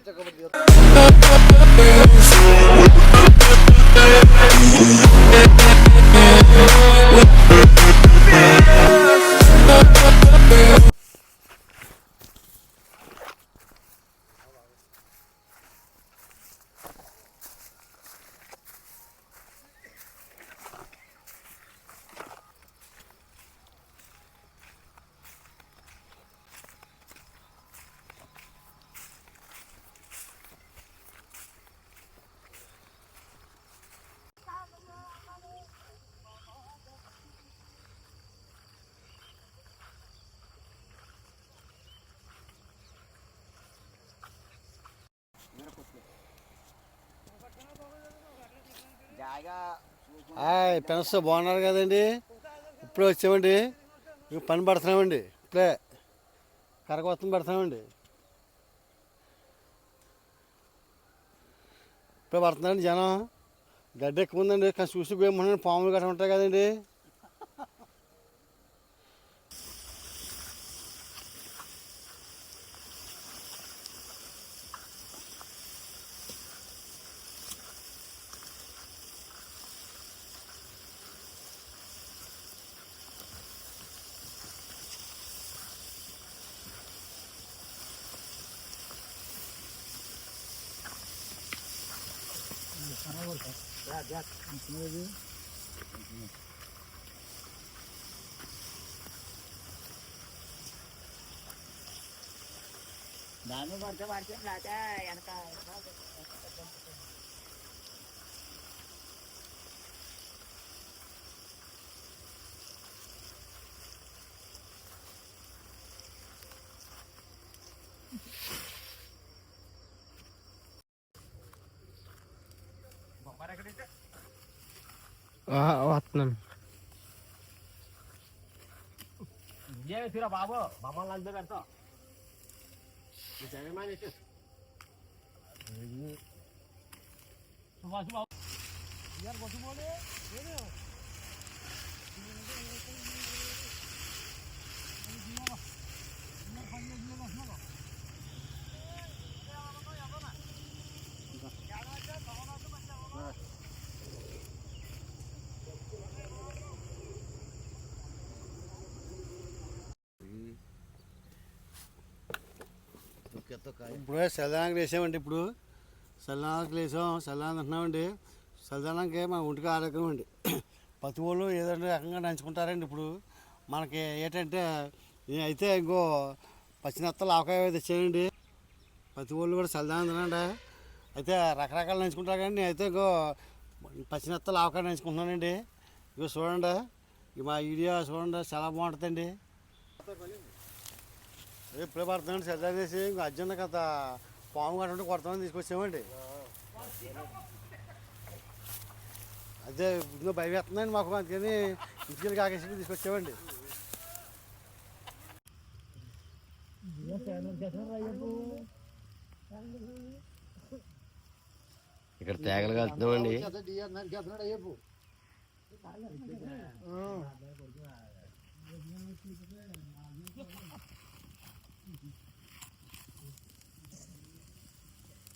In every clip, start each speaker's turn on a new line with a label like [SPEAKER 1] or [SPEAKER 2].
[SPEAKER 1] Çakamadıyor. Hi friends బాగున్నారు కదండి. ఇప్పుడే వచ్చామండి. పని పడుతున్నామండి. ఇప్పుడే కరకొత్తం పడుతున్నామండి. ఇప్పుడే పడుతున్నారండి జనం. గడ్డ ఎక్కువ ఉందండి. కానీ చూసి పోయమని పాములు గట్రా ఉంటాయి కదండి.
[SPEAKER 2] दानू वरच्या वाढच्या राहत्या यांना
[SPEAKER 3] काय?
[SPEAKER 2] 아 왔남. 얘 예, 들어봐봐. 마말란 들어갔어. 이제 얼마나 있어? 수고하수고. 이안 고수고네. 얘는.
[SPEAKER 1] ఇప్పుడే చల్లదానికి వేసామండి ఇప్పుడు. చల్లదానికి వేసాం సెల్దానం అంటున్నామండి. సల్దానానికి మన ఒంటికి ఆరోగ్యం అండి. ప్రతి వాళ్ళు ఏదో రకంగా నంచుకుంటారండి ఇప్పుడు. మనకి ఏంటంటే నేను అయితే ఇంకో పచ్చినత్తలు ఆవకాయ తెచ్చేయండి ప్రతి వాళ్ళు కూడా చల్లదానం తినండి. అయితే రకరకాలు నంచుకుంటారు కానీ నేను అయితే ఇంకో పచ్చినత్తలు ఆవకాయ నంచుకుంటున్నానండి. ఇక చూడండి. ఇక మా వీడియో చూడండి. చాలా బాగుంటుందండి. ఇప్పుడే పడుతున్నాండి సరదా చేసి ఇంకా అర్జెంట్ కథ పాము కట్టుంటే కొడతామని తీసుకొచ్చామండి. అదే ఇంకా భయం వేస్తుందండి మాకు అందుకని ఇంటికి కాకేసి తీసుకొచ్చామండి.
[SPEAKER 3] ఇక్కడ తేగలు కలుతున్నామండి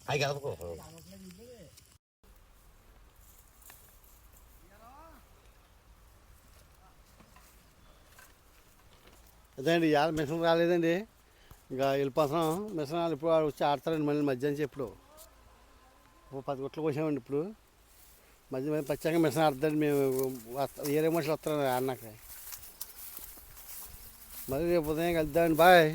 [SPEAKER 3] అవి కదపకో
[SPEAKER 1] అదే అండి ఇవాళ మిషన్ రాలేదండి? ఇంకా వెళ్ళిపోతున్నాం మిషన్ వాళ్ళు ఇప్పుడు వచ్చి ఆడతారండి మళ్ళీ మధ్యాహ్నం చెప్పుడు ఓ పది గుట్లు కోసామండి ఇప్పుడు. మధ్య మధ్య ప్రత్యేకంగా మిషన్ ఆడతాండి మేము. ఏరే మనుషులు వస్తారు అన్నాక మరి రేపు ఉదయం కలుద్దామండి. బాయ్.